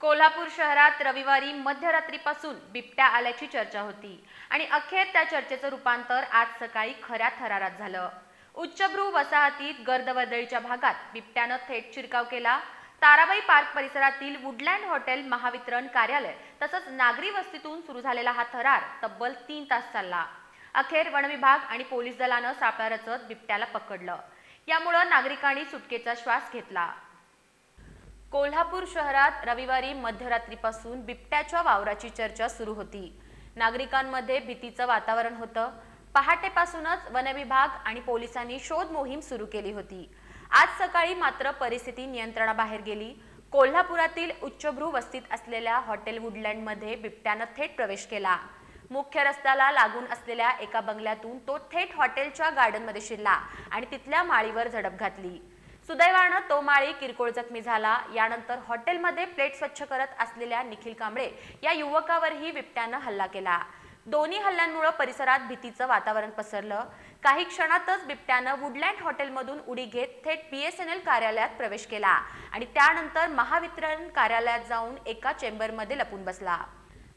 कोल्हापूर शहरात रविवारी मध्यरात्रीपासून बिबट्या आल्याची चर्चा होती आणि अखेर त्या चर्चेचं रूपांतर आज सकाळी खऱ्या थरारात झालं. उच्चभ्रू वसाहतीत गर्दवर्दळीच्या भागात बिबट्यानं थेट शिरकाव केला. ताराबाई पार्क परिसरातील वुडलँड हॉटेल महावितरण कार्यालय तसंच नागरी वस्तीतून सुरू झालेला हा थरार तब्बल तीन तास चालला. अखेर वनविभाग आणि पोलीस दलानं सापळा रचत बिबट्याला पकडलं. यामुळं नागरिकांनी सुटकेचा श्वास घेतला. कोल्हापूर शहरात रविवारी मध्यरात्रीपासून बिबट्याच्या वावराची चर्चा सुरू होती. नागरिकांमध्ये भीतीचं वातावरण होतं. पहाटेपासूनच वनविभाग आणि पोलिसांनी शोध मोहीम सुरू केली होती. आज सकाळी मात्र परिस्थिती नियंत्रणाबाहेर गेली. कोल्हापुरातील उच्चभ्रू वस्तीत असलेल्या हॉटेल वुडलँडमध्ये बिबट्यानं थेट प्रवेश केला. मुख्य रस्त्याला लागून असलेल्या एका बंगल्यातून तो थेट हॉटेलच्या गार्डनमध्ये शिरला आणि तिथल्या माळीवर झडप घातली. सुदैवानं तो माळी किरकोळ जखमी झाला. यानंतर हॉटेलमध्ये प्लेट स्वच्छ करत असलेल्या निखिल कांबळे या युवकावरही बिबट्यानं हल्ला केला. दोन्ही हल्ल्यांमुळे परिसरात भीतीचं वातावरण पसरलं. काही क्षणातच बिबट्यानं वुडलँड हॉटेलमधून उडी घेत थेट बीएसएनएल कार्यालयात प्रवेश केला आणि त्यानंतर महावितरण कार्यालयात जाऊन एका चेंबरमध्ये लपून बसला.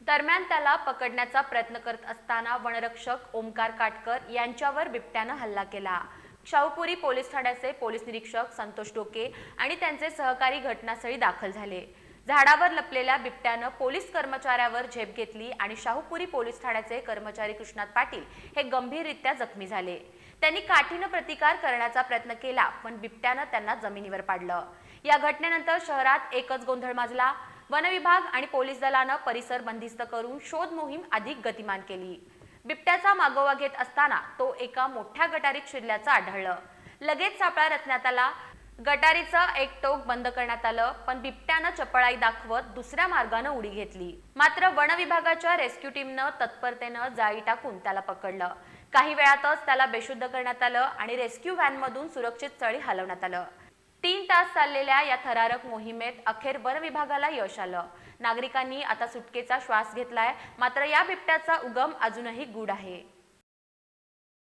दरम्यान त्याला पकडण्याचा प्रयत्न करत असताना वनरक्षक ओमकार काटकर यांच्यावर बिबट्यानं हल्ला केला. शाहूपुरी पोलीस ठाण्याचे पोलीस निरीक्षक संतोष डोके आणि त्यांचे सहकारी घटनास्थळी दाखल झाले. झाडावर लपलेल्या बिबट्यानं पोलीस कर्मचाऱ्यावर झेप घेतली आणि शाहूपुरी पोलीस ठाण्याचे कर्मचारी कृष्णात पाटील हे गंभीररित्या जखमी झाले. त्यांनी काठीनं प्रतिकार करण्याचा प्रयत्न केला पण बिबट्यानं त्यांना जमिनीवर पाडलं. या घटनेनंतर शहरात एकच गोंधळ माजला. वनविभाग आणि पोलीस दलानं परिसर बंदिस्त करून शोध मोहीम अधिक गतिमान केली. बिबट्याचा मागोवा घेत असताना तो एका मोठ्या गटारीत शिरल्याचं आढळलं. लगेच सापळा रचण्यात आला. गटारीचं एक टोक बंद करण्यात आलं पण बिबट्यानं चपळाई दाखवत दुसऱ्या मार्गानं उडी घेतली. मात्र वन विभागाच्या रेस्क्यू टीमनं तत्परतेनं जाळी टाकून त्याला पकडलं. काही वेळातच त्याला बेशुद्ध करण्यात आलं आणि रेस्क्यू व्हॅनमधून सुरक्षित स्थळी हलवण्यात आलं. तास चाललेल्या या थरारक मोहिमेत अखेर वन विभागाला यश आलं. नागरिकांनी आता सुटकेचा श्वास घेतलाय मात्र या बिबट्याचा उगम अजूनही गूढ आहे.